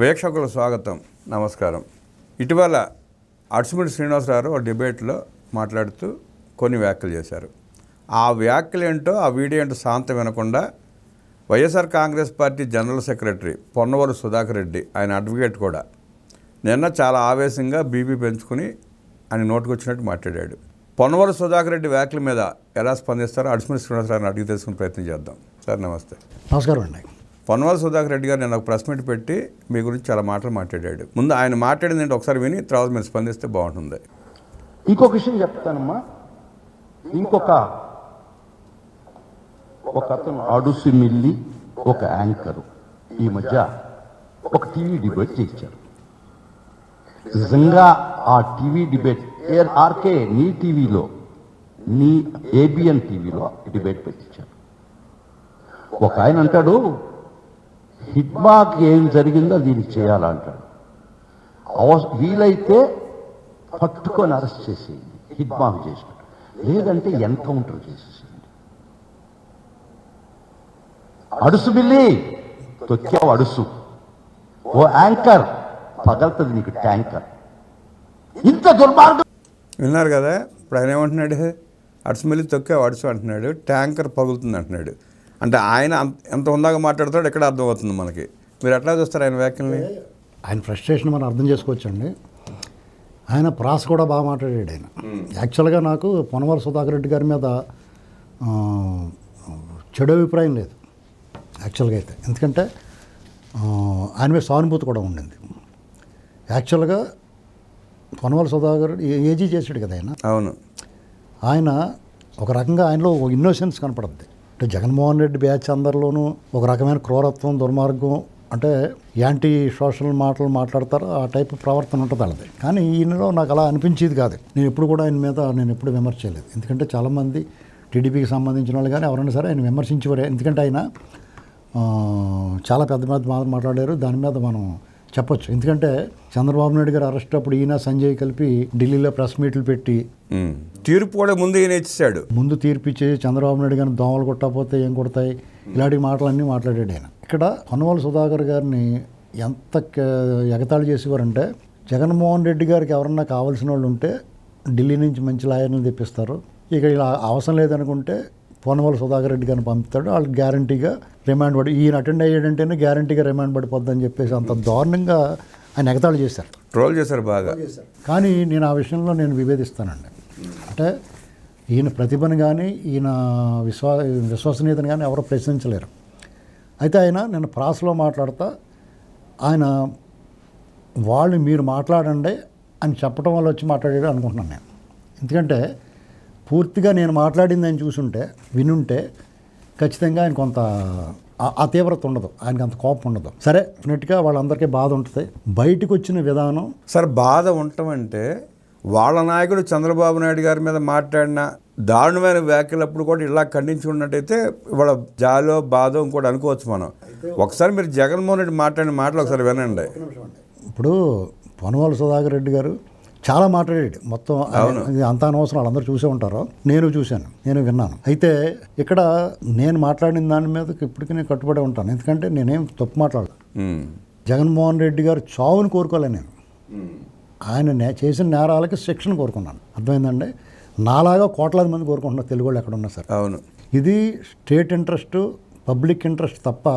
వీక్షకుల స్వాగతం నమస్కారం. ఇటీవల అడుసుమిడి శ్రీనివాసరావు ఒక డిబేట్లో మాట్లాడుతూ కొన్ని వ్యాఖ్యలు చేశారు. ఆ వ్యాఖ్యలు ఏంటో ఆ వీడియో ఏంటో శాంతం వినకుండా YSR Congress party general secretary Ponnavaru Sudhakar Reddy ఆయన అడ్వకేట్ కూడా నిన్న చాలా ఆవేశంగా బీపీ పెంచుకుని ఆయన నోటుకొచ్చినట్టు మాట్లాడాడు. పొన్నవరు సుధాకర్ రెడ్డి వ్యాఖ్యల మీద ఎలా స్పందిస్తారో అడుసుమిడి శ్రీనివాసరావు అడిగి తెలుసుకునే ప్రయత్నం చేద్దాం. సార్ నమస్తే. నమస్కారం అండి. పొన్నవాల సుధాకర్ రెడ్డి గారు నేను ఒక ప్రెస్ మీట్ పెట్టి మీ గురించి చాలా మాటలు మాట్లాడాడు. ముందు ఆయన మాట్లాడింది ఏంటి ఒకసారి విని తర్వాత మీరు స్పందిస్తే బాగుంటుంది. ఇంకొక విషయం చెప్తానమ్మా. ఇంకొక ఒక అతను ఆడుసి మిల్లి ఒక యాంకరు. ఈ మధ్య ఒక టీవీ డిబేట్ చేశారు నిజంగా ఆ టీవీ డిబేట్ ఆర్కే నీ టీవీలో నీ ఏబిఎన్ టీవీలో డిబేట్ పెట్టించారు. ఒక ఆయన అంటాడు హిట్మాకి ఏం జరిగిందో దీనికి చేయాలంటాడు. అవ- వీలైతే పట్టుకొని అరెస్ట్ చేసేయండి. హిట్మాక్ చేసినట్టు. లేదంటే ఎన్కౌంటర్ చేసేసేయండి. అడుసు బిల్లి! తొక్కావు అడుసు. ఓ యాంకర్! పగలుతుంది నీకు ట్యాంకర్. ఇంత దుర్మార్గం! విన్నారు కదా ఇప్పుడు ఆయన ఏమంటున్నాడు? అడుసుమిల్లి తొక్కే అడుసు అంటున్నాడు ట్యాంకర్ పగులుతుంది అంటున్నాడు. అంటే ఆయన అంత- ఎంత ఉందాగా మాట్లాడతాడు ఎక్కడ అర్థమవుతుంది మనకి. మీరు ఎట్లా చూస్తారు ఆయన వ్యాఖ్యల్ని? ఆయన ఫ్రస్ట్రేషన్ మనం అర్థం చేసుకోవచ్చండి. ఆయన ప్రాస కూడా బాగా మాట్లాడాడు ఆయన. యాక్చువల్గా నాకు పొనవర సుధాకర్ రెడ్డి గారి మీద చెడు అభిప్రాయం లేదు. యాక్చువల్గా అయితే. ఎందుకంటే ఆయన మీద సానుభూతి కూడా ఉండింది. యాక్చువల్గా పొనవల సుధాకర్ ఏజీ చేసాడు కదా ఆయన? అవును. ఆయన ఒక రకంగా ఆయనలో ఇన్నోసెన్స్ కనపడుద్ది. అంటే జగన్మోహన్ రెడ్డి బ్యాచ్ అందరిలోనూ ఒక రకమైన క్రూరత్వం దుర్మార్గం అంటే యాంటీ సోషల్ మాటలు మాట్లాడతారు ఆ టైప్ ప్రవర్తన ఉంటుంది వాళ్ళది. కానీ ఈయనలో నాకు అలా అనిపించేది కాదు. నేను ఎప్పుడు కూడా ఆయన మీద నేను ఎప్పుడు విమర్శ చేయలేదు ఎందుకంటే చాలామంది టీడీపీకి సంబంధించిన వాళ్ళు కానీ ఎవరైనా సరే ఆయన విమర్శించేవారు. ఎందుకంటే ఆయన చాలా పెద్ద పెద్ద మాటలు మాట్లాడారు. దాని మీద మనం చెప్పొచ్చు. ఎందుకంటే చంద్రబాబు నాయుడు గారు అరెస్ట్ అప్పుడు ఈయన సంజయ్ కలిపి ఢిల్లీలో ప్రెస్ మీట్లు పెట్టి. తీర్పు కూడా ముందు ఈయన ఇచ్చేసాడు ముందు తీర్పిచ్చి చంద్రబాబు నాయుడు గారిని దోమలు కొట్టకపోతే ఏం కొడతాయి? ఇలాంటి మాటలన్నీ మాట్లాడాడు ఆయన. ఇక్కడ పనువాల సుధాకర్ గారిని ఎంత ఎగతాళి చేసేవారంటే జగన్మోహన్ రెడ్డి గారికి ఎవరన్నా కావాల్సిన వాళ్ళు ఉంటే ఢిల్లీ నుంచి మంచి లాయర్ని తెప్పిస్తారు. ఇక ఇలా అవసరం లేదనుకుంటే పొన్నవల సుధాకర్ రెడ్డి గారిని పంపుతాడు. వాళ్ళకి గ్యారంటీగా రిమాండ్ పడి ఈయన అటెండ్ అయ్యాడంటేనే గ్యారంటీగా రిమాండ్ పడిపోద్దని చెప్పేసి అంత దారుణంగా ఆయన ఎగతాళి చేశారు. ట్రోల్ చేశారు బాగా. కానీ నేను ఆ విషయంలో నేను విభేదిస్తానండి. అంటే ఈయన ప్రతిభను కానీ ఈయన విశ్వా విశ్వసనీయతను కానీ ఎవరు ప్రశ్నించలేరు. అయితే ఆయన నేను ప్రాసలో మాట్లాడతా ఆయన వాళ్ళు మీరు మాట్లాడండి అని చెప్పడం వల్ల వచ్చి మాట్లాడాడు అనుకుంటున్నాను నేను. ఎందుకంటే పూర్తిగా నేను మాట్లాడింది ఆయన చూసుంటే వినుంటే ఖచ్చితంగా ఆయన కొంత ఆ- తీవ్రత ఉండదు. ఆయనకి అంత కోపం ఉండదు. సరే డెఫినెట్గా వాళ్ళందరికీ బాధ ఉంటుంది. బయటకు వచ్చిన విధానం సార్ బాధ ఉండటం అంటే వాళ్ళ నాయకుడు చంద్రబాబు నాయుడు గారి మీద మాట్లాడిన దారుణమైన వ్యాఖ్యలప్పుడు కూడా ఇలా ఖండించి ఉన్నట్టయితే ఇవాళ జాలో బాధో కూడా అనుకోవచ్చు మనం. ఒకసారి మీరు జగన్మోహన్ రెడ్డి మాట్లాడిన మాటలు ఒకసారి వినండి. ఇప్పుడు పొనవాల సుధాకర్ రెడ్డి గారు చాలా మాట్లాడాడు. మొత్తం అంత అనవసరం వాళ్ళందరూ చూసే ఉంటారు. నేను చూశాను. నేను విన్నాను. అయితే ఇక్కడ నేను మాట్లాడిన దాని మీద ఇప్పటికీ నేను కట్టుబడి ఉంటాను. ఎందుకంటే నేనేం తప్పు మాట్లాడలేదు ఉమ్. జగన్మోహన్ రెడ్డి గారు చావుని కోరుకోలే నేను. ఆయన నే చేసిన నేరాలకి శిక్షణ కోరుకున్నాను. అర్థమైందండి? నాలాగా కోట్లాది మంది కోరుకుంటున్నారు తెలుగు వాళ్ళు ఎక్కడ ఉన్నా సరే. అవును. ఇది స్టేట్ ఇంట్రెస్ట్ పబ్లిక్ ఇంట్రెస్ట్ తప్ప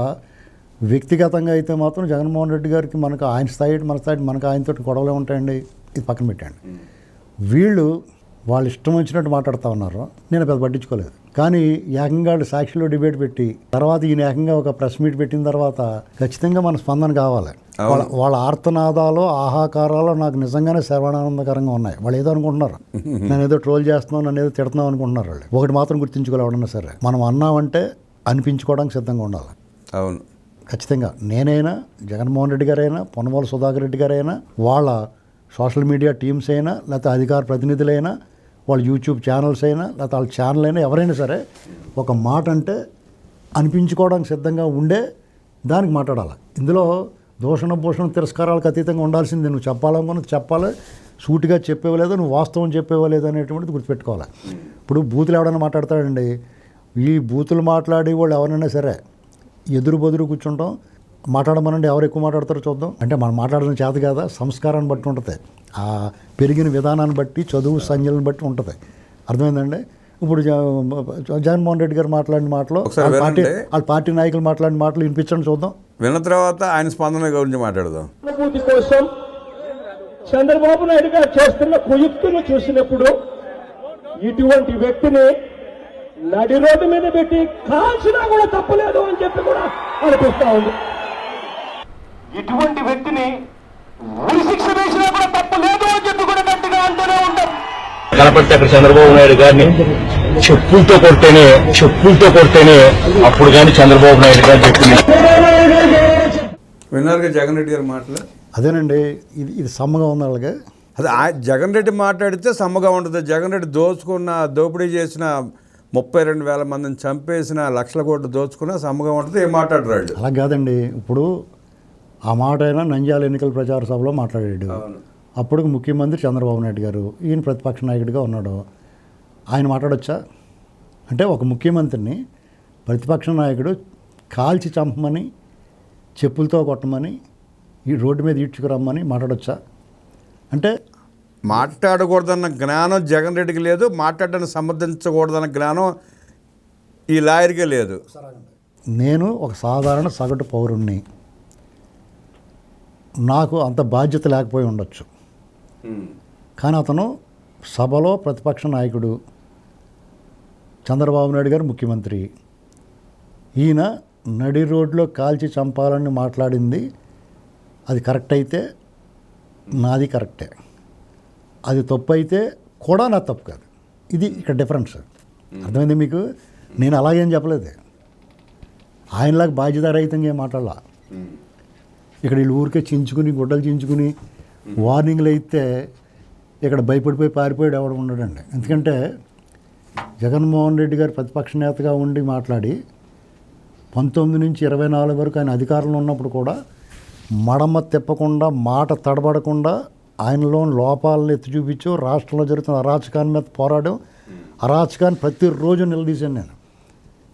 వ్యక్తిగతంగా అయితే మాత్రం జగన్మోహన్ రెడ్డి గారికి మనకు ఆయన స్థాయి మన స్థాయి మనకు ఆయనతో గొడవలే ఉంటాయండి. ఇది పక్కన పెట్టండి వీళ్ళు వాళ్ళు ఇష్టం వచ్చినట్టు మాట్లాడుతూ ఉన్నారు నేను పెద్ద పట్టించుకోలేదు. కానీ ఏకంగా సాక్షిలో డిబేట్ పెట్టి తర్వాత ఈయన ఏకంగా ఒక ప్రెస్ మీట్ పెట్టిన తర్వాత ఖచ్చితంగా మన స్పందన కావాలి. వాళ్ళ వాళ్ళ ఆర్తనాదాలు ఆహాకారాలు నాకు నిజంగానే శ్రవణానందకరంగా ఉన్నాయి. వాళ్ళు ఏదో అనుకుంటున్నారు. నేను ఏదో ట్రోల్ చేస్తున్నాను నన్ను ఏదో తిడుతున్నావు అనుకుంటున్నారు వాళ్ళు. ఒకటి మాత్రం గుర్తించుకోవాలి ఎవడన్నా సరే. మనం అన్నామంటే అనిపించుకోవడానికి సిద్ధంగా ఉండాలి. అవును. ఖచ్చితంగా. నేనైనా జగన్మోహన్ రెడ్డి గారైనా పొన్నవాళ్ళ సుధాకర్ రెడ్డి గారైనా వాళ్ళ సోషల్ మీడియా టీమ్స్ అయినా లేకపోతే అధికార ప్రతినిధులైనా వాళ్ళ యూట్యూబ్ ఛానల్స్ అయినా లేకపోతే వాళ్ళ ఛానల్ అయినా ఎవరైనా సరే ఒక మాట అంటే అనిపించుకోవడానికి సిద్ధంగా ఉండే దానికి మాట్లాడాలి. ఇందులో దూషణ భూషణ తిరస్కారాలకు అతీతంగా ఉండాల్సింది నువ్వు చెప్పాలనుకున్నది చెప్పాలి సూటిగా చెప్పేవలేదు నువ్వు వాస్తవం చెప్పేవలేదు అనేటువంటిది గుర్తుపెట్టుకోవాలి. ఇప్పుడు బూతులు ఎవడన్నా మాట్లాడతాడండి? ఈ బూతులు మాట్లాడే వాళ్ళు ఎవరైనా సరే ఎదురు బదురు కూర్చుంటాం మాట్లాడమనండి ఎవరు ఎక్కువ మాట్లాడతారో చూద్దాం. అంటే మనం మాట్లాడడం చేత కాదా? సంస్కారాన్ని బట్టి ఉంటుంది. ఆ పెరిగిన విధానాన్ని బట్టి చదువు సంఖ్యలను బట్టి ఉంటుంది. అర్థమైందండి? ఇప్పుడు జగన్మోహన్ రెడ్డి గారు మాట్లాడిన మాటలు ఒకసారి వాళ్ళ పార్టీ. వాళ్ళ పార్టీ నాయకులు మాట్లాడిన మాటలు వినిపించండి చూద్దాం. విన్న తర్వాత ఆయన స్పందన గురించి మాట్లాడదాం? అనుభూతి కోసం చంద్రబాబు నాయుడు గారు చేస్తున్న కుయుక్తులు చూసినప్పుడు ఇటువంటి వ్యక్తిని నడి రోడ్డు మీద పెట్టి కాల్చినా కూడా తప్పలేదు అని చెప్పి కూడా అనిపిస్తా ఉంది. ఇటువంటి వ్యక్తిని ఉరి శిక్ష వేసినా కూడా తప్పలేదు అని చెప్పి కూడా గట్టిగా అంటూనే ఉంటాం. కనపడితే అక్కడ చంద్రబాబు నాయుడు గారిని చెప్పులతో కొడితేనే చెప్పులతో కొడితేనే అప్పుడు కానీ చంద్రబాబు నాయుడు గారు చెప్పింది. విన్నారుగా జగన్ రెడ్డి గారి మాటలు? అదేనండి ఇది ఇది సమ్మగా ఉంది అలాగే అదే ఆ- జగన్ రెడ్డి మాట్లాడితే సమ్మగా ఉంటుంది. జగన్ రెడ్డి దోచుకున్న దోపిడీ చేసిన ముప్పై రెండు వేల మందిని చంపేసిన లక్షల కోట్లు దోచుకున్న సమ్మగా ఉంటుంది. ఏం మాట్లాడరాడు అలా కాదండి. ఇప్పుడు ఆ మాట అయినా నంద్యాల ఎన్నికల ప్రచార సభలో మాట్లాడాడు. అప్పుడు ముఖ్యమంత్రి చంద్రబాబు నాయుడు గారు ఈయన ప్రతిపక్ష నాయకుడిగా ఉన్నాడు. ఆయన మాట్లాడొచ్చా? అంటే ఒక ముఖ్యమంత్రిని ప్రతిపక్ష నాయకుడు కాల్చి చంపమని చెప్పులతో కొట్టమని ఈ రోడ్డు మీద ఈడ్చుకురమ్మని మాట్లాడొచ్చా? అంటే మాట్లాడకూడదన్న జ్ఞానం జగన్ రెడ్డికి లేదు మాట్లాడడానికి సమర్థించకూడదన్న జ్ఞానం ఈ లాయర్కే లేదు. నేను ఒక సాధారణ సగటు పౌరుణ్ణి. నాకు అంత బాధ్యత లేకపోయి ఉండొచ్చు. కానీ అతను సభలో ప్రతిపక్ష నాయకుడు చంద్రబాబు నాయుడు గారు ముఖ్యమంత్రి. ఈయన నడి రోడ్లో కాల్చి చంపాలని మాట్లాడింది. అది కరెక్ట్ అయితే నాది కరెక్టే. అది తప్పు అయితే కూడా నా తప్పు కాదు. ఇది ఇక్కడ డిఫరెన్స్. అర్థమైంది మీకు? నేను అలాగేం చెప్పలేదు. ఆయనలాగా బాధ్యతారహితంగా ఏం మాట్లాడాల? ఇక్కడ వీళ్ళు ఊరికే చించుకుని గుడ్డలు చించుకుని వార్నింగ్లు అయితే ఇక్కడ భయపడిపోయి పారిపోయాడు ఎవడు ఉండడండి. ఎందుకంటే జగన్మోహన్ రెడ్డి గారు ప్రతిపక్ష నేతగా ఉండి మాట్లాడి పంతొమ్మిది నుంచి ఇరవై నాలుగు వరకు ఆయన అధికారంలో ఉన్నప్పుడు కూడా మడమ తిప్పకుండా మాట తడబడకుండా ఆయనలో లోపాలను ఎత్తి చూపించు రాష్ట్రంలో జరుగుతున్న అరాచకాన్ని మీద పోరాడం అరాచకాన్ని ప్రతిరోజు నిలదీశాను నేను.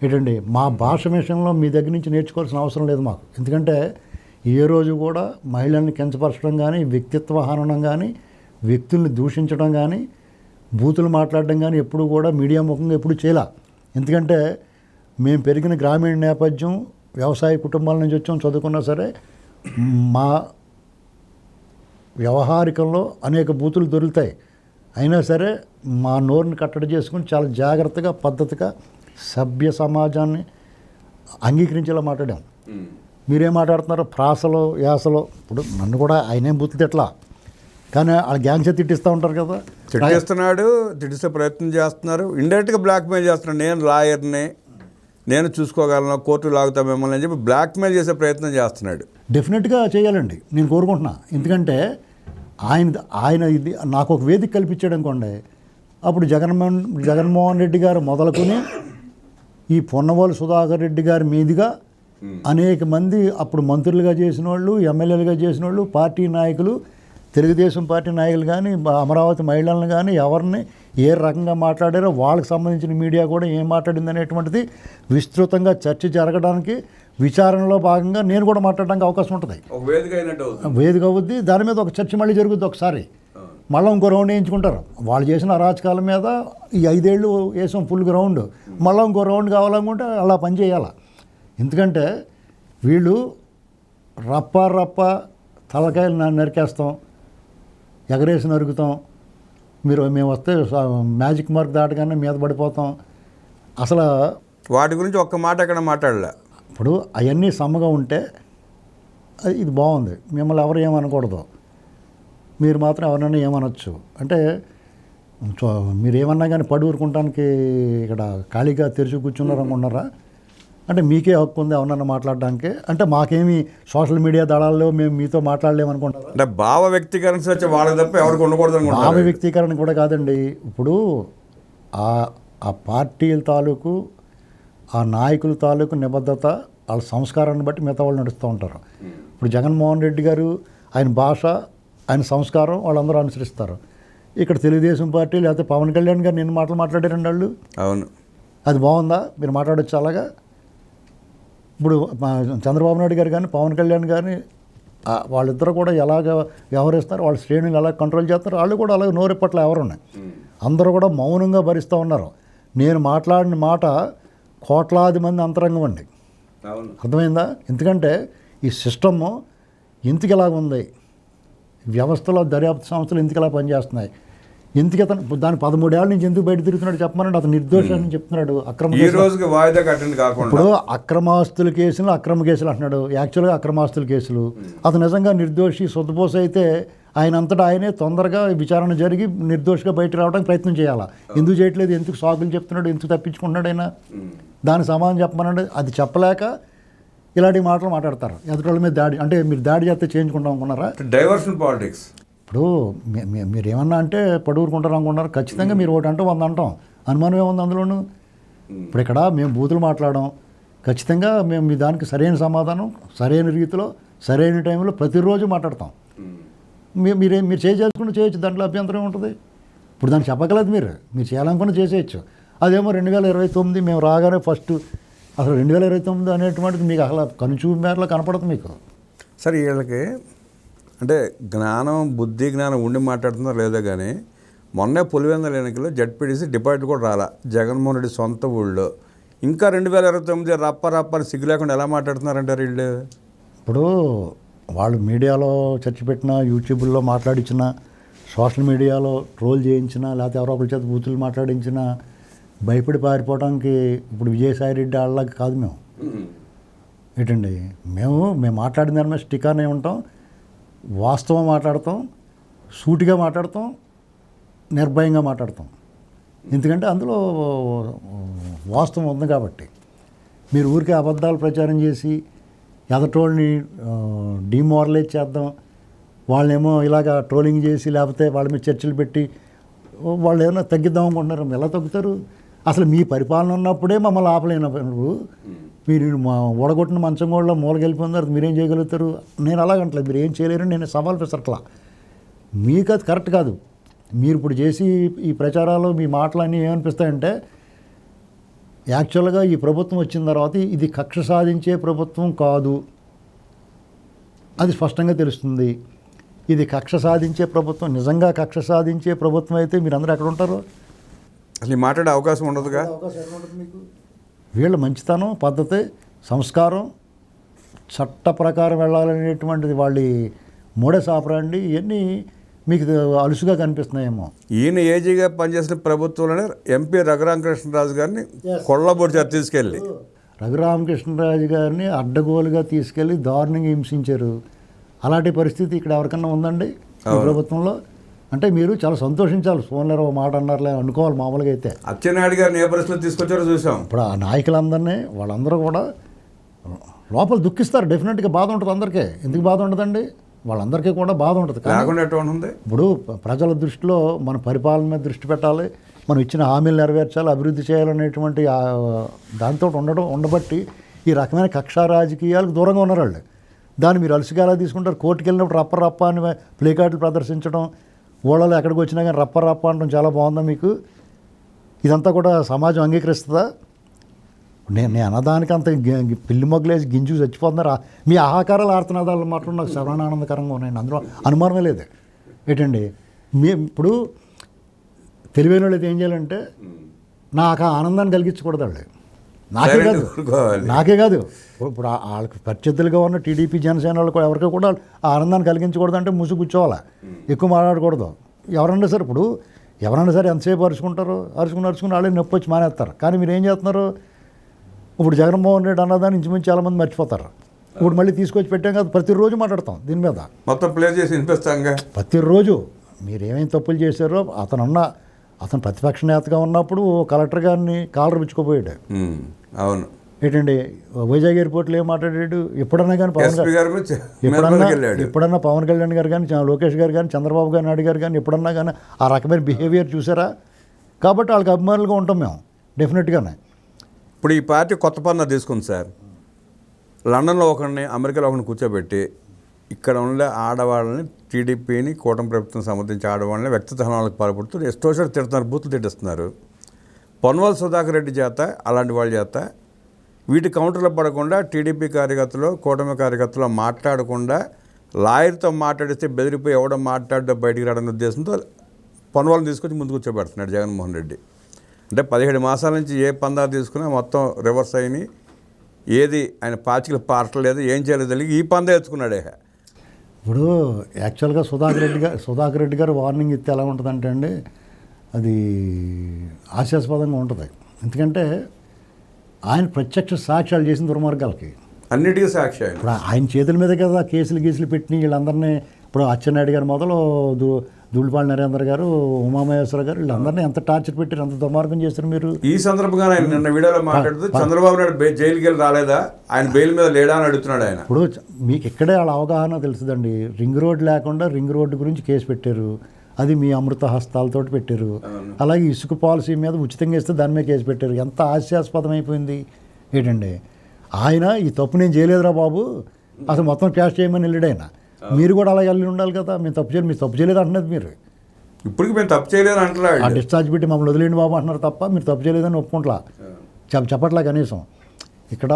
ఏంటండి మా భాష విషయంలో మీ దగ్గర నుంచి నేర్చుకోవాల్సిన అవసరం లేదు మాకు. ఎందుకంటే ఏ రోజు కూడా మహిళల్ని కించపరచడం కానీ వ్యక్తిత్వ హననం కానీ వ్యక్తుల్ని దూషించడం కానీ బూతులు మాట్లాడడం కానీ ఎప్పుడు కూడా మీడియా ముఖంగా ఎప్పుడు చేయలే. ఎందుకంటే మేము పెరిగిన గ్రామీణ నేపథ్యం వ్యవసాయ కుటుంబాల నుంచి వచ్చాం చదువుకున్నా సరే మా వ్యవహారికంలో అనేక బూతులు దొరుకుతాయి. అయినా సరే మా నోరుని కట్టడి చేసుకుని చాలా జాగ్రత్తగా పద్ధతిగా సభ్య సమాజాన్ని అంగీకరించేలా మాట్లాడాం. మీరేం మాట్లాడుతున్నారు? ప్రాసలో యాసలో? ఇప్పుడు నన్ను కూడా ఆయనేం బుద్ధి తిట్లా కానీ వాళ్ళ గ్యాంగ్సే తిట్టిస్తూ ఉంటారు కదా. తిట్టేస్తున్నాడు తిట్టిస్తే ప్రయత్నం చేస్తున్నారు. ఇండైరెక్ట్గా బ్లాక్మెయిల్ చేస్తున్నాడు. నేను లాయర్ని నేను చూసుకోగలను కోర్టు లాగుతా మిమ్మల్ని అని చెప్పి బ్లాక్మెయిల్ చేసే ప్రయత్నం చేస్తున్నాడు. డెఫినెట్గా చేయాలండి. నేను కోరుకుంటున్నా. ఎందుకంటే ఆయన ఆయన ఇది నాకు ఒక వేదిక కల్పించాడు అనుకోండి. అప్పుడు జగన్మోహన్ జగన్మోహన్ రెడ్డి గారు మొదలుకొని ఈ పొన్నవాళ్ళు సుధాకర్ రెడ్డి గారి మీదుగా అనేక మంది అప్పుడు మంత్రులుగా చేసిన వాళ్ళు ఎమ్మెల్యేలుగా చేసిన వాళ్ళు పార్టీ నాయకులు తెలుగుదేశం పార్టీ నాయకులు కానీ అమరావతి మహిళలను కానీ ఎవరిని ఏ రకంగా మాట్లాడారో వాళ్ళకి సంబంధించిన మీడియా కూడా ఏం మాట్లాడింది అనేటువంటిది విస్తృతంగా చర్చ జరగడానికి విచారణలో భాగంగా నేను కూడా మాట్లాడడానికి అవకాశం ఉంటుంది. వేదిక అవుద్ది. దాని మీద ఒక చర్చ మళ్ళీ జరుగుద్ది ఒకసారి. మళ్ళీ ఇంకో రౌండ్ వేయించుకుంటారు. వాళ్ళు చేసిన అరాచకాల మీద ఈ ఐదేళ్ళు వేసాం ఫుల్ గ్రౌండ్. మళ్ళీ ఇంకో రౌండ్ కావాలనుకుంటే అలా పని చేయాలి. ఎందుకంటే వీళ్ళు రప్ప రప్ప తలకాయలు నరికేస్తాం ఎగరేసి నరుకుతాం. మీరు మేము వస్తే మ్యాజిక్ మార్క్ దాటగానే మీద పడిపోతాం. అసలు వాటి గురించి ఒక్క మాట ఎక్కడ మాట్లాడలే. ఇప్పుడు అవన్నీ సమ్మగా ఉంటే ఇది బాగుంది. మిమ్మల్ని ఎవరు ఏమనకూడదు. మీరు మాత్రం ఎవరినైనా ఏమనొచ్చు. అంటే చో- మీరు ఏమన్నా కానీ పడి ఊరుకుంటానికి ఇక్కడ ఖాళీగా తెరిచి కూర్చున్నారు అనుకుంటున్నారా అంటే మీకే హక్కు ఉంది ఎవరన్నా మాట్లాడడానికి. అంటే మాకేమి సోషల్ మీడియా దళాల్లో మేము మీతో మాట్లాడలేము అనుకుంటారా అంటే భావ వ్యక్తీకరణ వచ్చి వాళ్ళకి తప్ప ఎవరికి ఉండకూడదు భావ వ్యక్తీకరణ కూడా కాదండి. ఇప్పుడు ఆ ఆ పార్టీల తాలూకు ఆ నాయకుల తాలూకు నిబద్ధత వాళ్ళ సంస్కారాన్ని బట్టి మిగతా వాళ్ళు నడుస్తూ ఉంటారు. ఇప్పుడు జగన్మోహన్ రెడ్డి గారు ఆయన భాష ఆయన సంస్కారం వాళ్ళందరూ అనుసరిస్తారు. ఇక్కడ తెలుగుదేశం పార్టీ లేకపోతే పవన్ కళ్యాణ్ గారు నేను మాటలు మాట్లాడారండి వాళ్ళు? అవును. అది బాగుందా? మీరు మాట్లాడొచ్చు అలాగా? ఇప్పుడు చంద్రబాబు నాయుడు గారు కానీ పవన్ కళ్యాణ్ కానీ ఆ, వాళ్ళిద్దరు కూడా ఎలాగ వ్యవహరిస్తారు వాళ్ళ శ్రేణులు ఎలా కంట్రోల్ చేస్తారు వాళ్ళు కూడా అలాగే నోరెప్పట్లు ఎవరు ఉన్నాయి. అందరూ కూడా మౌనంగా భరిస్తూ ఉన్నారు. నేను మాట్లాడిన మాట కోట్లాది మంది అంతరంగం అండి. అర్థమైందా? ఎందుకంటే ఈ సిస్టమ్ ఎందుకు ఇలాగ ఉంది వ్యవస్థలో దర్యాప్తు సంస్థలు ఇలా పనిచేస్తున్నాయి? ఎందుకు అతను దాని పదమూడేళ్ళ నుంచి ఎందుకు బయట తిరుగుతున్నాడు చెప్పమనండి? అతను నిర్దోషాన్ని చెప్తున్నాడు. అక్రమ ఈ. రోజుకి వాయిదా కట్టండి కాకుండా. ఇప్పుడు అక్రమాస్తుల కేసులు అక్రమ కేసులు అంటున్నాడు. యాక్చువల్గా అక్రమాస్తుల కేసులు. అతను నిజంగా నిర్దోషి సొద్దుపోస అయితే ఆయన అంతటా ఆయనే తొందరగా విచారణ జరిగి నిర్దోషిగా బయట రావడానికి ప్రయత్నం చేయాలా? ఎందుకు చేయట్లేదు? ఎందుకు సాకులు చెప్తున్నాడు? ఎందుకు తప్పించుకుంటున్నాడు ఆయన? దానికి సమాధానం చెప్పమనండి. అది చెప్పలేక ఇలాంటి మాటలు మాట్లాడతారు. ఎదుటి మీద దాడి అంటే మీరు దాడి చేస్తే చేయించుకుంటాం అనుకున్నారా? Diversion politics. ఇప్పుడు మీరు ఏమన్నా అంటే పడుగురుకుంటారు అనుకుంటారు ఖచ్చితంగా మీరు ఒకటి అంటే వంద అంటాం. అనుమానం ఏముంది అందులోను. ఇప్పుడు ఇక్కడ మేము బూతులు మాట్లాడడం ఖచ్చితంగా మేము మీ దానికి సరైన సమాధానం సరైన రీతిలో సరైన టైంలో ప్రతిరోజు మాట్లాడతాం. మీరే మీరు చేసుకుంటే చేయొచ్చు దాంట్లో అభ్యంతరం ఉంటుంది. ఇప్పుడు దాన్ని చెప్పగలదు మీరు మీరు చేయాలనుకున్న చేసేయచ్చు. అదేమో రెండు వేల ఇరవై తొమ్మిది మేము రాగానే ఫస్ట్ అసలు రెండు వేల ఇరవై తొమ్మిది అనేటువంటిది మీకు అసలు కనుచూపు మేరలో కనపడదు మీకు. సరే వీళ్ళకి అంటే జ్ఞానం బుద్ధి జ్ఞానం ఉండి మాట్లాడుతున్నారో లేదో కానీ మొన్నే పులివెందుల ఎన్నికల్లో జడ్పీటీసీ డిపాజిట్ కూడా రాలా. జగన్మోహన్ రెడ్డి సొంత ఊళ్ళో. ఇంకా రెండు వేల ఇరవై తొమ్మిది రప్ప రప్ప అని సిగ్గు లేకుండా ఎలా మాట్లాడుతున్నారంటారు వీళ్ళు? ఇప్పుడు వాళ్ళు మీడియాలో చర్చ పెట్టిన యూట్యూబ్లో మాట్లాడించిన సోషల్ మీడియాలో ట్రోల్ చేయించిన లేకపోతే ఎవరో ఒకరి చేత బూతులు మాట్లాడించిన భయపడి పారిపోవడానికి ఇప్పుడు విజయసాయి రెడ్డి వాళ్ళకి కాదు మేము. ఏంటండి? మేము మేము మాట్లాడిన దాని మీద స్టిక్ అనే ఉంటాం. వాస్తవం మాట్లాడతాం సూటిగా మాట్లాడతాం నిర్భయంగా మాట్లాడతాం. ఎందుకంటే అందులో వాస్తవం ఉంది కాబట్టి. మీరు ఊరికే అబద్ధాలు ప్రచారం చేసి ఎదటోళ్ళని డిమారలైజ్ చేద్దాం వాళ్ళేమో ఇలాగ ట్రోలింగ్ చేసి లేకపోతే వాళ్ళ మీద చర్చలు పెట్టి వాళ్ళు ఏమైనా తగ్గిద్దాం అనుకుంటున్నారు ఎలా తగ్గుతారు? అసలు మీ పరిపాలన ఉన్నప్పుడే మమ్మల్ని ఆపలేనప్పుడు మీరు మా ఓడగొట్టిన మంచం కూడా మూలకెళ్ళిపోయినారు మీరేం చేయగలుగుతారు? నేను అలాగంటలేదు మీరు ఏం చేయలేరు. నేను సవాల్ విసరట్లా. మీకు అది కరెక్ట్ కాదు. మీరు ఇప్పుడు చేసి ఈ ప్రచారాలు మీ మాటలన్నీ ఏమనిపిస్తాయంటే యాక్చువల్గా ఈ ప్రభుత్వం వచ్చిన తర్వాత ఇది కక్ష సాధించే ప్రభుత్వం కాదు. అది స్పష్టంగా తెలుస్తుంది. ఇది కక్ష సాధించే ప్రభుత్వం నిజంగా కక్ష సాధించే ప్రభుత్వం అయితే మీరు అందరూ ఎక్కడ ఉంటారు? అసలు మాట్లాడే అవకాశం ఉండదుగా? వీళ్ళ మంచితనం పద్ధతి సంస్కారం చట్ట ప్రకారం వెళ్ళాలనేటువంటిది వాళ్ళ మూడే సాపరండి ఇవన్నీ మీకు అలుసుగా కనిపిస్తున్నాయేమో. ఈయన ఏజీగా పనిచేసిన ప్రభుత్వంలోనే ఎంపీ రఘురామకృష్ణరాజు గారిని కొల్లబొడి చేత తీసుకెళ్ళి. రఘురామకృష్ణరాజు గారిని అడ్డగోలుగా తీసుకెళ్ళి దారుణంగా హింసించారు. అలాంటి పరిస్థితి ఇక్కడ ఎవరికన్నా ఉందండి? ప్రభుత్వంలో? అంటే మీరు చాలా సంతోషించాలి. ఫోన్లో ఓ మాట అన్నారులే అనుకోవాలి మామూలుగా అయితే. అచ్చెన్నాయుడు గారిని ఏ పరిస్థితిలో తీసుకొచ్చారో చూసాం. ఇప్పుడు ఆ నాయకులందరినీ వాళ్ళందరూ కూడా లోపల దుఃఖిస్తారు. డెఫినెట్గా బాధ ఉంటుంది అందరికీ. ఎందుకు బాధ ఉండదండి? వాళ్ళందరికీ కూడా బాధ ఉంటుంది. ఎటువంటి ఉంది ఇప్పుడు ప్రజల దృష్టిలో మన పరిపాలన మీద దృష్టి పెట్టాలి. మనం ఇచ్చిన హామీలు నెరవేర్చాలి అభివృద్ధి చేయాలనేటువంటి దాంతో ఉండడం ఉండబట్టి ఈ రకమైన కక్షా రాజకీయాలకు దూరంగా ఉన్నారు వాళ్ళు. దాన్ని మీరు అలసిగా ఎలా తీసుకుంటారు. కోర్టుకు వెళ్ళినప్పుడు రప్ప రప్ప అని ప్లే కార్డులు ప్రదర్శించడం ఊళ్ళలో ఎక్కడికి వచ్చినా కానీ రప్ప రప్ప అనడం చాలా బాగుందా మీకు? ఇదంతా కూడా సమాజం అంగీకరిస్తుందా? నేను నేను అన్నదానికి అంత పిల్లి మొగ్గలేసి గింజు చచ్చిపోతున్నారు? మీ ఆహాకారాలు ఆర్తనాదాలు మాత్రం నాకు శ్రవణానందకరంగా ఉన్నాయండి. అందులో అనుమానమే లేదు. ఏంటండి? మీ ఇప్పుడు తెలివైన వాళ్ళు ఏం చేయాలంటే నాకు ఆ ఆనందాన్ని కలిగించకూడదు వాళ్ళు. నాకే కాదు. నాకే కాదు. ఇప్పుడు వాళ్ళకి ప్రత్యర్థులుగా ఉన్న టీడీపీ జనసేన వాళ్ళకి ఎవరికి కూడా ఆనందాన్ని కలిగించకూడదు అంటే ముసు కూర్చోవాలి? ఎక్కువ మాట్లాడకూడదు. ఎవరన్నా సరే ఇప్పుడు ఎవరన్నా సరే ఎంతసేపు అరుచుకుంటారు అరుచుకుని అరుచుకుని వాళ్ళే నొప్పి వచ్చి మానేస్తారు. కానీ మీరు ఏం చేస్తున్నారు? ఇప్పుడు జగన్మోహన్ రెడ్డి అన్నదాన్ని ఇంచుమించు చాలామంది మర్చిపోతారు. ఇప్పుడు మళ్ళీ తీసుకొచ్చి పెట్టాం కదా ప్రతిరోజు మాట్లాడతాం దీని మీద. మొత్తం ప్లే చేసి వినిపిస్తాంగా ప్రతిరోజు మీరు ఏమేమి తప్పులు చేశారో అతను ఉన్న అతను ప్రతిపక్ష నేతగా ఉన్నప్పుడు కలెక్టర్ గారిని కాలర్ పిచ్చుకోపోయాడు. అవును. ఏంటండి వైజాగ్ ఎయిర్పోర్ట్లో ఏం మాట్లాడాడు? ఎప్పుడన్నా కానీ పవన్ గారు ఎప్పుడన్నా ఎప్పుడన్నా పవన్ కళ్యాణ్ గారు కానీ లోకేష్ గారు కానీ చంద్రబాబు గారు నాయుడు గారు కానీ ఎప్పుడన్నా కానీ ఆ రకమైన బిహేవియర్ చూసారా? కాబట్టి వాళ్ళకి అభిమానులుగా ఉంటాం మేము డెఫినెట్గానే. ఇప్పుడు ఈ పార్టీ కొత్త పన్న తీసుకుంది సార్. లండన్లో ఒకరిని అమెరికాలో ఒకరిని కూర్చోబెట్టి ఇక్కడ ఉండే ఆడవాళ్ళని టీడీపీని కూటమి ప్రభుత్వం సంబంధించి ఆడవాళ్ళని వ్యక్తిత్వాలకు పాల్పడుతూ ఎస్టోషర్ తిడుతున్నారు బూతులు తిట్టిస్తున్నారు. పొన్వల్ సుధాకర్ రెడ్డి చేత అలాంటి వాళ్ళ చేత వీటి కౌంటర్లో పడకుండా టీడీపీ కార్యకర్తలు కూటమి కార్యకర్తలు మాట్లాడకుండా లాయర్తో మాట్లాడిస్తే బెదిరిపోయి ఎవడో మాట్లాడితే బయటికి రావడం ఉద్దేశంతో పనువాళ్ళని తీసుకొచ్చి ముందు కూర్చోబెడుతున్నాడు జగన్మోహన్ రెడ్డి. అంటే పదిహేడు మాసాల నుంచి ఏ పందా తీసుకున్నా మొత్తం రివర్స్ అయినాయి ఏది ఆయన పాచికలు పారట్లేదు ఏం చేయలేదు తెలియదు ఈ పందా ఎత్తుకున్నాడే ఇప్పుడు యాక్చువల్గా సుధాకర్ రెడ్డి గారు సుధాకర్ రెడ్డి గారు వార్నింగ్ ఇస్తే ఎలా ఉంటుందంటే అండి అది హాస్యాస్పదంగా ఉంటుంది. ఎందుకంటే ఆయన ప్రత్యక్ష సాక్ష్యాలు చేసిన దుర్మార్గాలకి. అన్నిటికీ సాక్షి ఇప్పుడు ఆయన చేతుల మీద కదా కేసులు గీసులు పెట్టి వీళ్ళందరినీ ఇప్పుడు అచ్చెన్నాయుడు గారు మొదలు దు దుళ్ళపాటి నరేంద్ర గారు ఉమామహేశ్వర గారు వీళ్ళందరినీ ఎంత టార్చర్ పెట్టారు ఎంత దుర్మార్గం చేస్తారు మీరు? ఈ సందర్భంగా ఆయన నిన్న వీడియోలో మాట్లాడుతూ చంద్రబాబు నాయుడు జైలుకి వెళ్ళి రాలేదా? ఆయన బెయిల్ మీద లేడా అని అడుగుతున్నాడు ఆయన. ఇప్పుడు మీకు ఇక్కడే వాళ్ళ అవగాహన తెలుస్తుందండి రింగ్ రోడ్ లేకుండా రింగ్ రోడ్డు గురించి కేసు పెట్టారు. అది మీ అమృత హస్తాలతోటి పెట్టారు. అలాగే ఇసుక పాలసీ మీద ఉచితంగా ఇస్తే దాని మీద కేసు పెట్టారు. ఎంత హాస్యాస్పదం అయిపోయింది. ఏంటండి? ఆయన ఈ తప్పు నేను చేయలేదురా బాబు. అసలు మొత్తం క్యాష్ చేయమని వెళ్ళాడు ఆయన. మీరు కూడా అలాగే వెళ్ళి ఉండాలి కదా మేము తప్పు చేయలేదు మీరు తప్పు చేయలేదు అంటున్నది మీరు. ఇప్పటికి మేము తప్పు చేయలేదు ఆ అంటున్నాడు డిశ్చార్జ్ పెట్టి మమ్మల్ని వదిలేండి బాబు అంటున్నారు తప్ప మీరు తప్పు చేయలేదని ఒప్పుకుంటా చెప్ప చెప్పట్లా కనీసం. ఇక్కడ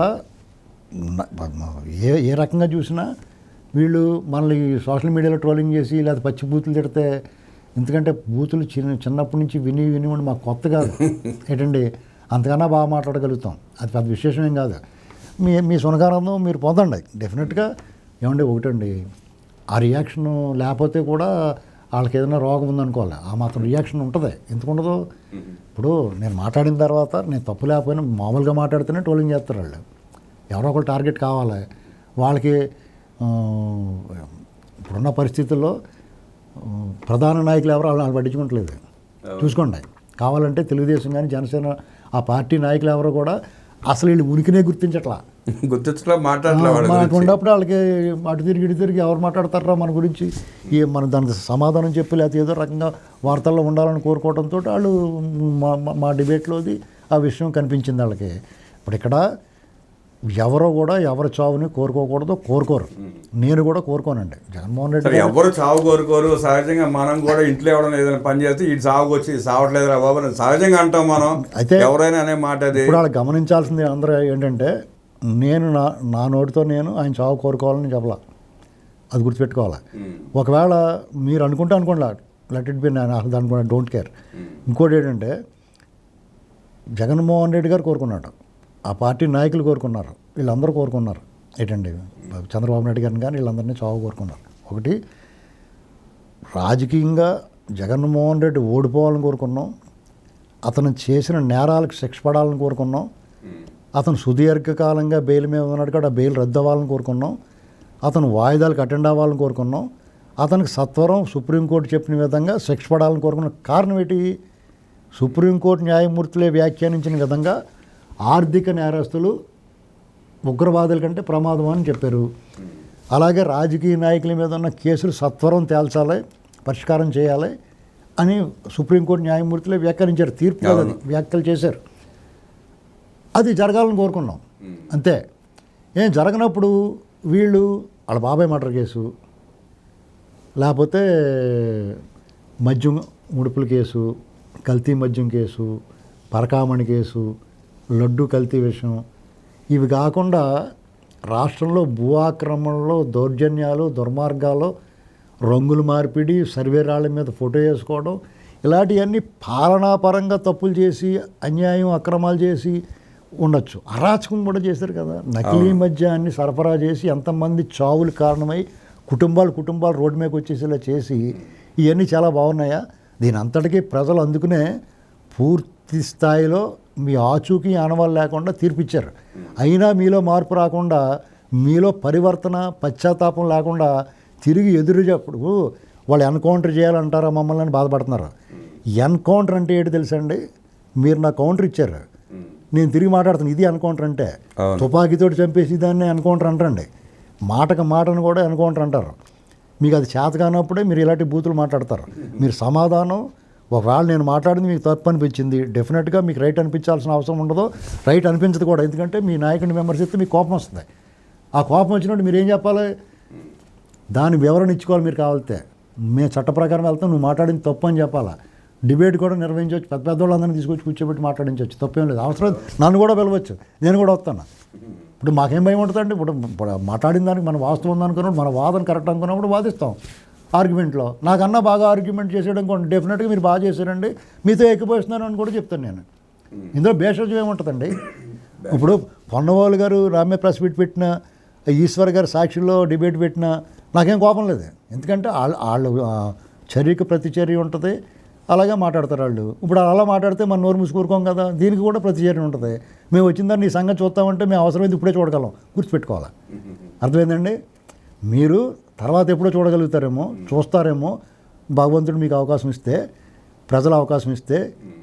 ఏ ఏ రకంగా చూసినా వీళ్ళు మనల్ని సోషల్ మీడియాలో ట్రోలింగ్ చేసి లేదా పచ్చి బూతులు తిడితే ఎందుకంటే బూతులు చిన్న చిన్నప్పటి నుంచి విని విని ఉండి మాకు కొత్త కాదు. ఏంటండి? అంతకన్నా బాగా మాట్లాడగలుగుతాం. అది పెద్ద విశేషం ఏం కాదు. మీ మీ సునకానందం మీరు పొందండి. డెఫినెట్గా ఏమండి ఒకటండి? ఆ రియాక్షన్ లేకపోతే కూడా వాళ్ళకి ఏదైనా రోగం ఉందనుకోవాలి. ఆ మాత్రం రియాక్షన్ ఉంటుంది. ఎందుకు ఉండదు ఇప్పుడు నేను మాట్లాడిన తర్వాత నేను తప్పు లేకపోయినా మామూలుగా మాట్లాడితేనే ట్రోలింగ్ చేస్తారు వాళ్ళు. ఎవరో ఒకరు టార్గెట్ కావాలి. వాళ్ళకి ఇప్పుడున్న పరిస్థితుల్లో ప్రధాన నాయకులు ఎవరు వాళ్ళు పట్టించుకోవట్లేదు చూసుకోండి. కావాలంటే తెలుగుదేశం కానీ జనసేన ఆ పార్టీ నాయకులు ఎవరో కూడా అసలు వీళ్ళు ఉనికినే గుర్తించట్లా. గుర్తించలా మాట్లాడలే వాళ్ళ మనకు గురించి. ఉన్నప్పుడు వాళ్ళకి అటు తిరిగి ఇటు తిరిగి ఎవరు మాట్లాడతారా మన గురించి? ఏ మనం దానికి సమాధానం చెప్పి లేకపోతే ఏదో రకంగా వార్తల్లో ఉండాలని కోరుకోవడంతో వాళ్ళు మా- మా డిబేట్లోది ఆ విషయం కనిపించింది వాళ్ళకి. ఇప్పుడు ఇక్కడ ఎవరో కూడా ఎవరి చావుని కోరుకోకూడదు కోరుకోరు. నేను కూడా కోరుకోనండి. జగన్మోహన్ రెడ్డి ఎవరు చావు కోరుకోరు సహజంగా మనం కూడా ఇంట్లో ఎవరైనా ఏదైనా పని చేస్తే ఈ సాగుకు వచ్చి సావట్లేదు రా బాబు సహజంగా అంటాం మనం. అయితే- ఎవరైనా అనే మాట అది. ఇప్పుడు వాళ్ళు గమనించాల్సింది అందరూ ఏంటంటే నేను నా నా నోటితో నేను ఆయన చావు కోరుకోవాలని చెప్పలా. అది గుర్తుపెట్టుకోవాలి. ఒకవేళ మీరు అనుకుంటే అనుకోండి లెట్ ఇట్ బి నేను అసలు అనుకున్నా డోంట్ కేర్. ఇంకోటి ఏంటంటే జగన్మోహన్ రెడ్డి గారు కోరుకున్నాడు. ఆ పార్టీ నాయకులు కోరుకున్నారు. వీళ్ళందరూ కోరుకున్నారు. ఏంటండి? చంద్రబాబు నాయుడు గారిని కానీ వీళ్ళందరినీ చావు కోరుకున్నారు. ఒకటి రాజకీయంగా జగన్మోహన్ రెడ్డి ఓడిపోవాలని కోరుకున్నాం. అతను చేసిన నేరాలకు శిక్ష పడాలని కోరుకున్నాం. అతను సుదీర్ఘకాలంగా బెయిల్ మీద ఉన్నాడు కాబట్టి ఆ బెయిల్ రద్దు అవ్వాలని కోరుకున్నాం. అతను వాయిదాలకు అటెండ్ అవ్వాలని కోరుకున్నాం. అతనికి సత్వరం సుప్రీంకోర్టు చెప్పిన విధంగా శిక్ష పడాలని కోరుకున్నాం కారణం ఏంటి? సుప్రీంకోర్టు న్యాయమూర్తులే వ్యాఖ్యానించిన విధంగా ఆర్థిక నేరస్తులు ఉగ్రవాదుల కంటే ప్రమాదం అని చెప్పారు. అలాగే రాజకీయ నాయకుల మీద ఉన్న కేసులు సత్వరం తేల్చాలి పరిష్కారం చేయాలి అని సుప్రీంకోర్టు న్యాయమూర్తులే వ్యాఖ్యానించారు. తీర్పు వ్యాఖ్యలు చేశారు. అది జరగాలని కోరుకున్నాం. అంతే. ఏం జరగనప్పుడు వీళ్ళు వాళ్ళ బాబాయ్ మర్డర్ కేసు లేకపోతే మద్యం ముడుపుల కేసు కల్తీ మద్యం కేసు పరకామణి కేసు లడ్డు కల్తీ విషయం. ఇవి కాకుండా రాష్ట్రంలో భూ ఆక్రమణలో దౌర్జన్యాలు దుర్మార్గాలు రంగుల మార్పిడి సర్వే రాళ్ళ మీద ఫోటో వేసుకోవడం ఇలాంటివన్నీ పాలనాపరంగా తప్పులు చేసి అన్యాయం అక్రమాలు చేసి ఉండొచ్చు. అరాచకం కూడా చేశారు కదా. నకిలీ మద్యాన్ని సరఫరా చేసి ఎంతమంది చావులు కారణమై కుటుంబాలు కుటుంబాలు రోడ్డు మీదకి వచ్చేసేలా చేసి ఇవన్నీ చాలా బాగున్నాయా? దీని అంతటికీ ప్రజలు అందుకునే పూర్తి స్థాయిలో మీ ఆచూకీ ఆనవాళ్ళు లేకుండా తీర్పిచ్చారు. అయినా మీలో మార్పు రాకుండా మీలో పరివర్తన పశ్చాత్తాపం లేకుండా తిరిగి ఎదురు చెప్పుడు వాళ్ళు ఎన్కౌంటర్ చేయాలంటారా మమ్మల్ని అని బాధపడుతున్నారు. ఎన్కౌంటర్ అంటే ఏంటి తెలుసండి? మీరు నా కౌంటర్ ఇచ్చారు. నేను తిరిగి మాట్లాడుతాను ఇది ఎన్కౌంటర్ అంటే. అవును. తుపాకీతోటి చంపేసి దాన్ని ఎన్కౌంటర్ అంటారండి. మాటకు మాటను కూడా ఎన్కౌంటర్ అంటారు. మీకు అది చేత కానప్పుడే మీరు ఇలాంటి బూతులు మాట్లాడతారు. మీరు సమాధానం ఒకవేళ నేను మాట్లాడింది మీకు తప్పు అనిపించింది డెఫినెట్గా మీకు రైట్ అనిపించాల్సిన అవసరం ఉండదు రైట్ అనిపించదు కూడా. ఎందుకంటే మీ నాయకుడిని విమర్శిస్తే మీకు కోపం వస్తుంది. ఆ కోపం వచ్చినప్పుడు మీరు ఏం చెప్పాలి? దాని వివరణ ఇచ్చుకోవాలి మీరు కావాలితే. మేము చట్ట ప్రకారం వెళ్తాం నువ్వు మాట్లాడింది తప్పు అని చెప్పాలా? డిబేట్ కూడా నిర్వహించవచ్చు. పెద్ద పెద్దవాళ్ళందరినీ తీసుకొచ్చి కూర్చోబెట్టి మాట్లాడించవచ్చు. తప్పేం లేదు. అవసరం నన్ను కూడా పిలవచ్చు. నేను కూడా వస్తాను. ఇప్పుడు మాకేం భయం ఉంటుందండి? ఇప్పుడు ఇప్పుడు మాట్లాడిన దానికి మన వాస్తవం ఉందనుకున్నప్పుడు మన వాదన కరెక్ట్ అనుకున్నప్పుడు వాదిస్తాం. ఆర్గ్యుమెంట్లో. నాకన్నా బాగా ఆర్గ్యుమెంట్ చేసాడు అనుకోండి డెఫినెట్గా మీరు బాగా చేశారండి. మీతో ఎక్కిపోతున్నాను అని కూడా చెప్తాను నేను. ఇందులో భేషజం ఏముంటుందండి? ఇప్పుడు పొన్నవాళ్ళు గారు రామ్య ప్రెస్ మీట్ పెట్టిన ఈశ్వర్ గారు సాక్షిలో డిబేట్ పెట్టిన నాకేం కోపం లేదు. ఎందుకంటే వాళ్ళ వాళ్ళు చర్యకు ప్రతిచర్య ఉంటుంది. అలాగే మాట్లాడతారు వాళ్ళు ఇప్పుడు అలా మాట్లాడితే మన నోరు మూసుకూరుకోం కదా దీనికి కూడా ప్రతిచర్య ఉంటుంది. మేము వచ్చిందని నీ సంగతి చూస్తామంటే మేము అవసరమైతే ఇప్పుడే చూడగలం. గుర్తుపెట్టుకోవాలి? అర్థమైందండి? మీరు తర్వాత ఎప్పుడో చూడగలుగుతారేమో చూస్తారేమో భగవంతుడు మీకు అవకాశం ఇస్తే ప్రజలు అవకాశం ఇస్తే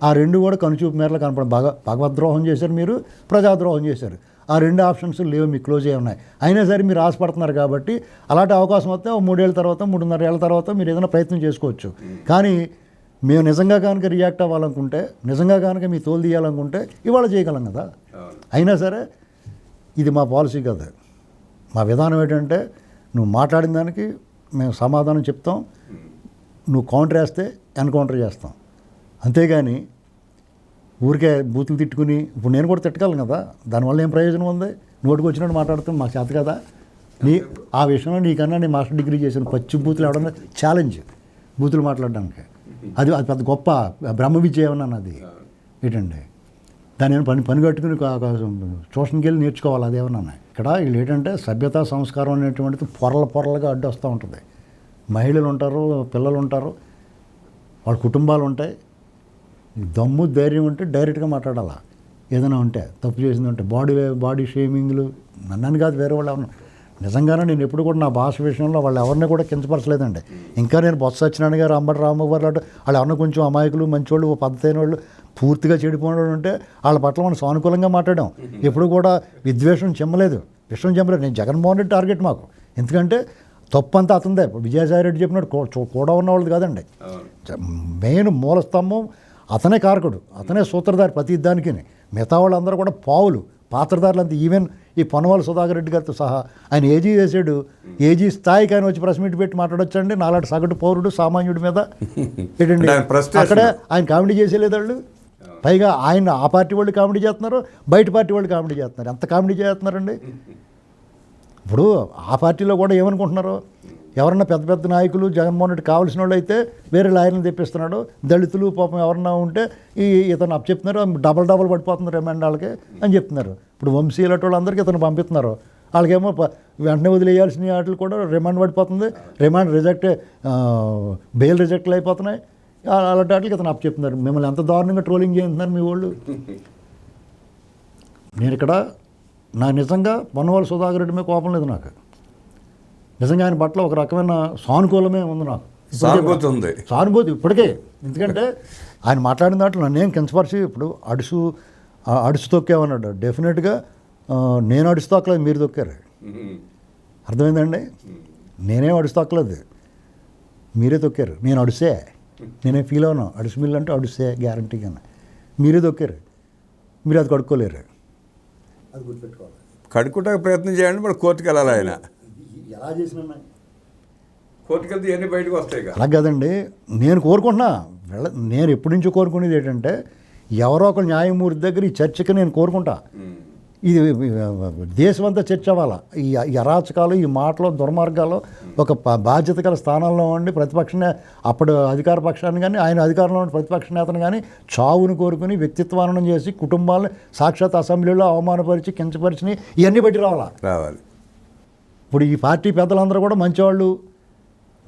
ఆ రెండు కూడా కనుచూపు మేరలో కనపడం భగ భగవద్రోహం చేశారు మీరు ప్రజాద్రోహం చేశారు. ఆ రెండు ఆప్షన్స్ లేవు మీకు క్లోజ్ అయి ఉన్నాయి. అయినా సరే మీరు ఆశపడుతున్నారు కాబట్టి అలాంటి అవకాశం వస్తే ఓ మూడేళ్ళ తర్వాత మూడున్నర ఏళ్ళ తర్వాత మీరు ఏదైనా ప్రయత్నం చేసుకోవచ్చు. కానీ మేము నిజంగా కనుక రియాక్ట్ అవ్వాలనుకుంటే నిజంగా కనుక మీ తోలు తీయాలనుకుంటే ఇవాళ చేయగలం కదా. అయినా సరే ఇది మా పాలసీ కదా. మా విధానం ఏంటంటే నువ్వు మాట్లాడిన దానికి మేము సమాధానం చెప్తాం. నువ్వు కౌంటర్ వేస్తే ఎన్కౌంటర్ చేస్తాం. అంతేగాని ఊరికే బూతులు తిట్టుకుని ఇప్పుడు నేను కూడా తిట్టగలను కదా. దానివల్ల ఏం ప్రయోజనం ఉంది? నోటికి వచ్చినట్టు మాట్లాడుతాం మాకు చేత కదా. నీ ఆ విషయంలో నీకన్నా నేను మాస్టర్ డిగ్రీ చేసిన పచ్చి బూతులు ఎవడన్నా ఛాలెంజ్ బూతులు మాట్లాడడానికి. అది అది పెద్ద గొప్ప బ్రహ్మ విద్య ఏమన్నా అది. ఏంటండి? దాని పని పని కట్టుకుని ట్యూషన్కి వెళ్ళి నేర్చుకోవాలి అదేమన్నా ఇక్కడ వీళ్ళు ఏంటంటే సభ్యతా సంస్కారం అనేటువంటిది పొరల పొరలుగా అడ్డు వస్తూ ఉంటుంది. మహిళలు ఉంటారు పిల్లలు ఉంటారు వాళ్ళ కుటుంబాలు ఉంటాయి దమ్ము ధైర్యం ఉంటే డైరెక్ట్గా మాట్లాడాలా? ఏదైనా ఉంటే తప్పు చేసింది ఉంటే బాడీ బాడీ షేమింగ్లు నన్నని కాదు వేరే వాళ్ళు ఎవరు నిజంగానే నేను ఎప్పుడు కూడా నా భాష విషయంలో వాళ్ళు ఎవరిని కూడా కించపరచలేదండి. ఇంకా నేను బొత్స సత్యనారాయణ గారు అంబటి రామబాబు గారు వాళ్ళు ఎవరిని కొంచెం అమాయకులు మంచివాళ్ళు పద్ధతి అయిన వాళ్ళు పూర్తిగా చెడిపోయిన వాళ్ళు ఉంటే వాళ్ళ పట్ల మనం సానుకూలంగా మాట్లాడాం. ఎప్పుడు కూడా విద్వేషం చెమ్మలేదు. విషయం చెమ్మలేదు. నేను జగన్మోహన్ రెడ్డి టార్గెట్ మాకు. ఎందుకంటే తప్పు అంతా అతందే విజయసాయి రెడ్డి చెప్పినట్టు కూడా ఉన్న వాళ్ళది కాదండి మెయిన్ మూల స్తంభం అతనే కారకుడు. అతనే సూత్రధారి ప్రతి దానికి మిగతా వాళ్ళందరూ కూడా పావులు పాత్రధారులు అంతా. ఈవెన్ ఈ పొనవాళ్ళ సుధాకర్ రెడ్డి గారితో సహా ఆయన ఏజీ చేసాడు ఏజీ స్థాయికి ఆయన వచ్చి ప్రెస్ మీట్ పెట్టి మాట్లాడొచ్చండి. నాలాంటి సగటు పౌరుడు సామాన్యుడి మీద. ఏంటండి? అంటే. అక్కడే ఆయన కామెడీ చేసేలేదు వాళ్ళు పైగా ఆయన ఆ పార్టీ వాళ్ళు కామెడీ చేస్తున్నారు బయట పార్టీ వాళ్ళు కామెడీ చేస్తున్నారు. ఎంత కామెడీ చేస్తున్నారండి? ఇప్పుడు ఆ పార్టీలో కూడా ఏమనుకుంటున్నారు? ఎవరన్నా పెద్ద పెద్ద నాయకులు జగన్మోహన్ రెడ్డి కావాల్సిన వాళ్ళు అయితే వేరే లాయర్ని తెప్పిస్తున్నాడు దళితులు పాపం ఎవరన్నా ఉంటే ఈ ఇతను అప్ చెప్తున్నారు డబల్ డబల్ పడిపోతున్నారు రిమాండ్ వాళ్ళకి అని చెప్తున్నారు. ఇప్పుడు వంశీ ఇలాంటి వాళ్ళందరికీ ఇతను పంపిస్తున్నారు. వాళ్ళకేమో వెంటనే వదిలేయాల్సిన వాటికి కూడా రిమాండ్ పడిపోతుంది. రిమాండ్ రిజెక్ట్ బెయిల్ రిజెక్ట్లు అయిపోతున్నాయి. అలాంటి వాటికి ఇతను అప్ చెప్తున్నారు. మిమ్మల్ని ఎంత దారుణంగా ట్రోలింగ్ చేస్తున్నారు మీ వాళ్ళు? నేను ఇక్కడ నాకు నిజంగా పొన్నవాళ్ళ సుధాకర్ రెడ్డి మీద కోపం లేదు నాకు. నిజంగా ఆయన పట్ల ఒక రకమైన సానుకూలమే ఉంది నాకు. సానుభూతి ఉంది. సానుభూతి ఇప్పటికే. ఎందుకంటే ఆయన మాట్లాడిన దాంట్లో నన్ను ఏం కించపరిచి ఇప్పుడు అడుసు అడుసు తొక్కామన్నాడు. డెఫినెట్గా నేను అడుసు తొక్కలేదు మీరు తొక్కారు. అర్థమైందండి? నేనేం అడుసు తొక్కలేదు. మీరే తొక్కారు. నేను అడుసే. నేనే ఫీల్ అవును? అడుసు మిల్లు అంటే అడుసే గ్యారంటీగా మీరే తొక్కారు మీరు అది కడుక్కోలేరు. అది గుర్తుపెట్టుకోవాలి. ప్రయత్నం చేయండి మరి కోర్టుకు వెళ్ళాలి ఆయన. ఎలా చేసిన కోర్టుకు వెళ్తే ఇవన్నీ బయటకు వస్తాయి అలా కదండి నేను కోరుకుంటున్నా. వెళ్ళ నేను ఎప్పటి నుంచో కోరుకునేది ఏంటంటే ఎవరో ఒక న్యాయమూర్తి దగ్గర ఈ చర్చకి నేను కోరుకుంటా. ఇది దేశమంతా చర్చ అవ్వాలా? ఈ అరాచకాలు ఈ మాటలు దుర్మార్గాలు ఒక బాధ్యత గల స్థానంలో ఉండి ప్రతిపక్ష నే- అప్పుడు అధికార పక్షాన్ని కానీ ఆయన అధికారంలో ఉన్న ప్రతిపక్ష నేతను కానీ చావును కోరుకుని వ్యక్తిత్వానం చేసి కుటుంబాలను సాక్షాత్ అసెంబ్లీలో అవమానపరిచి కించపరిచి ఇవన్నీ బట్టి రావాలా? రావాలి. ఇప్పుడు ఈ పార్టీ పెద్దలందరూ కూడా మంచివాళ్ళు.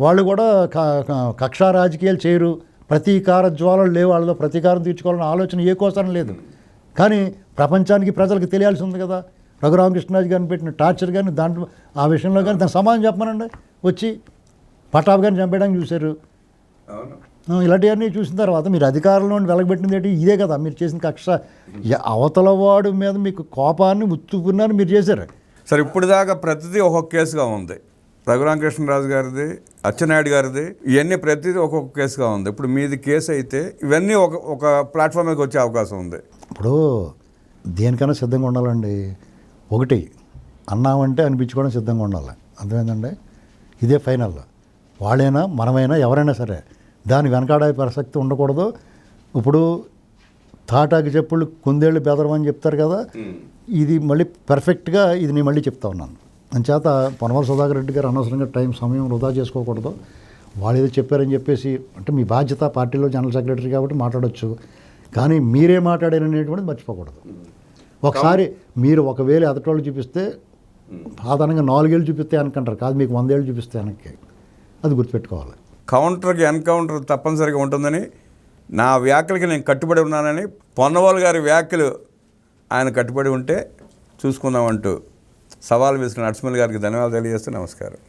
వాళ్ళు కూడా కక్షా రాజకీయాలు చేయరు. ప్రతీకార జ్వాలలు లేవు. వాళ్ళలో ప్రతీకారం తీర్చుకోవాలన్న ఆలోచన ఏ కోసం లేదు. కానీ ప్రపంచానికి ప్రజలకు తెలియాల్సి ఉంది కదా. రఘురామకృష్ణరాజు గారిని పెట్టిన టార్చర్ కానీ దాంట్లో ఆ విషయంలో కానీ దాని సమాధానం చెప్పమనండి. వచ్చి పటాబ్ గారిని చంపేయడానికి చూశారు. ఇలాంటివన్నీ చూసిన తర్వాత మీరు అధికారంలో వెలగబెట్టింది ఏంటి? ఇదే కదా. మీరు చేసిన కక్ష. అవతల వాడు మీద మీకు కోపాన్ని ఉత్తుకున్నాను మీరు చేశారు. సరే ఇప్పుడు దాకా ప్రతిదీ ఒక్కొక్క కేసుగా ఉంది. రఘురామకృష్ణరాజు గారిది అచ్చెన్నాయుడు గారిది ఇవన్నీ ప్రతిదీ ఒక్కొక్క కేసుగా ఉంది. ఇప్పుడు మీది కేసు అయితే ఇవన్నీ ఒక ఒక ప్లాట్ఫామ్ మీదకి వచ్చే అవకాశం ఉంది. ఇప్పుడు దేనికైనా సిద్ధంగా ఉండాలండి. ఒకటి అన్నామంటే అనిపించుకోవడం సిద్ధంగా ఉండాలి. అర్థమైందండి? ఇదే ఫైనల్. వాళ్ళైనా మనమైనా ఎవరైనా సరే దాని వెనకాడే ప్రసక్తి ఉండకూడదు. ఇప్పుడు తాటాకి చెప్పులు కుందేళ్ళు బెదరమని చెప్తారు కదా. ఇది మళ్ళీ పర్ఫెక్ట్గా ఇది నేను మళ్ళీ చెప్తా ఉన్నాను. అంచేత పొనవల సుధాకర్ రెడ్డి గారు అనవసరంగా టైం సమయం వృధా చేసుకోకూడదు. వాళ్ళు ఏదో చెప్పారని చెప్పేసి అంటే మీ బాధ్యత పార్టీలో జనరల్ సెక్రటరీ కాబట్టి మాట్లాడొచ్చు. కానీ మీరే మాట్లాడారనేటువంటిది మర్చిపోకూడదు. ఒకసారి మీరు ఒకవేళ ఎదటోళ్ళు చూపిస్తే సాధారణంగా నాలుగేళ్ళు చూపిస్తే అనుకుంటారు కాదు మీకు వందేళ్ళు చూపిస్తే వెనక్కి. అది గుర్తుపెట్టుకోవాలి. కౌంటర్కి ఎన్కౌంటర్ తప్పనిసరిగా ఉంటుందని నా వ్యాఖ్యలకి నేను కట్టుబడి ఉన్నానని పొన్నవాళ్ళు గారి వ్యాఖ్యలు ఆయన కట్టుబడి ఉంటే చూసుకుందామంటూ సవాల్ వేసిన నరసింహల్ గారికి ధన్యవాదాలు తెలియజేస్తూ నమస్కారం.